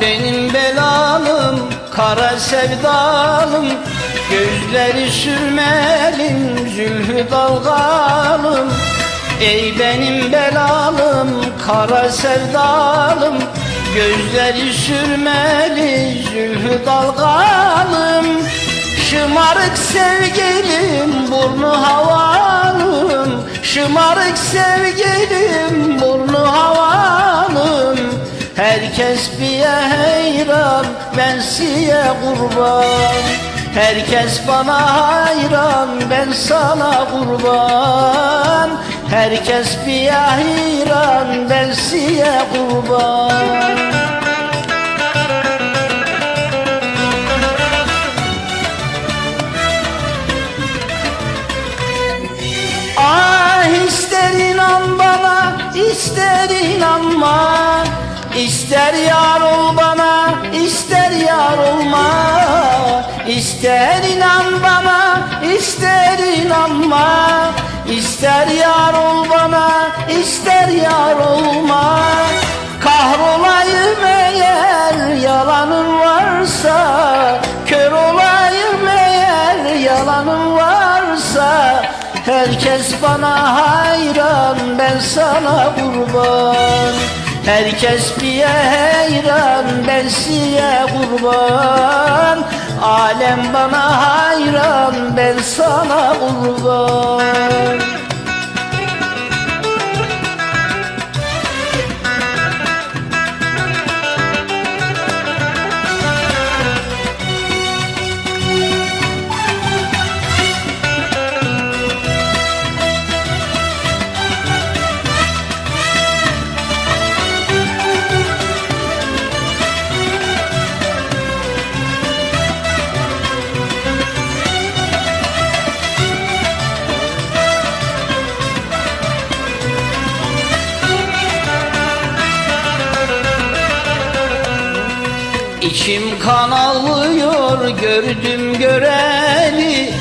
benim belalım Kara sevdalım Gözleri sürmelim Zülfü dalgalım. Ey benim belalım Kara sevdalım Gözleri sürmeli Zülfü dalgalım. Şımarık sevgilim Burnu havalım Şımarık sevgilim heyran Ben siye kurban. Herkes bana hayran Ben sana kurban. Herkes bir hayran Ben siye kurban. Ah ister inan bana, ister inanma İster yar ol bana, ister yar olma. İster inan bana, ister inanma. İster yar ol bana, ister yar olma. Kahrolayım eğer yalanın varsa Kör olayım eğer yalanın varsa Herkes bana hayran ben sana kurban Herkes bir heyran ben size kurban. Alem bana hayran ben sana kurban İçim kan ağlıyor gördüm göreli.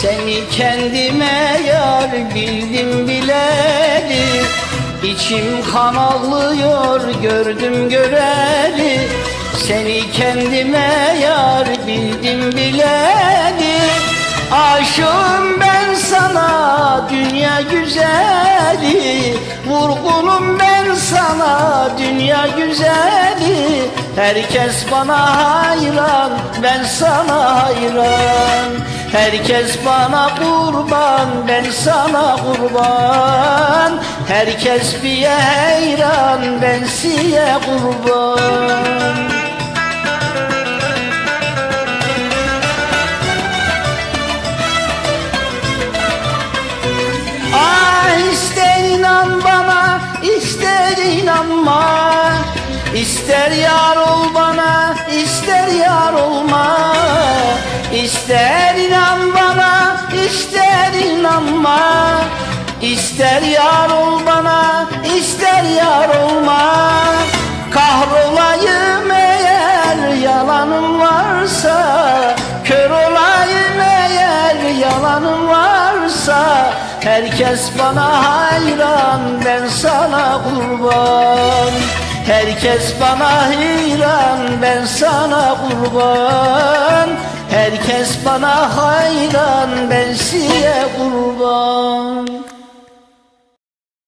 Seni kendime yar bildim bileli. İçim kan ağlıyor gördüm göreli. Seni kendime yar bildim bileli. Aşığım dünya güzeli Herkes bana hayran ben sana hayran. Herkes bana kurban ben sana kurban. Herkes bir heyran ben size kurban İster yar ol bana ister yar olma. İster inan bana ister inanma. İster yar ol bana ister yar olma. Kahrolayım eğer yalanım varsa Kör olayım eğer yalanım varsa Herkes bana hayran ben sana kurban Herkes bana hayran ben sana kurban. Herkes bana hayran ben size kurban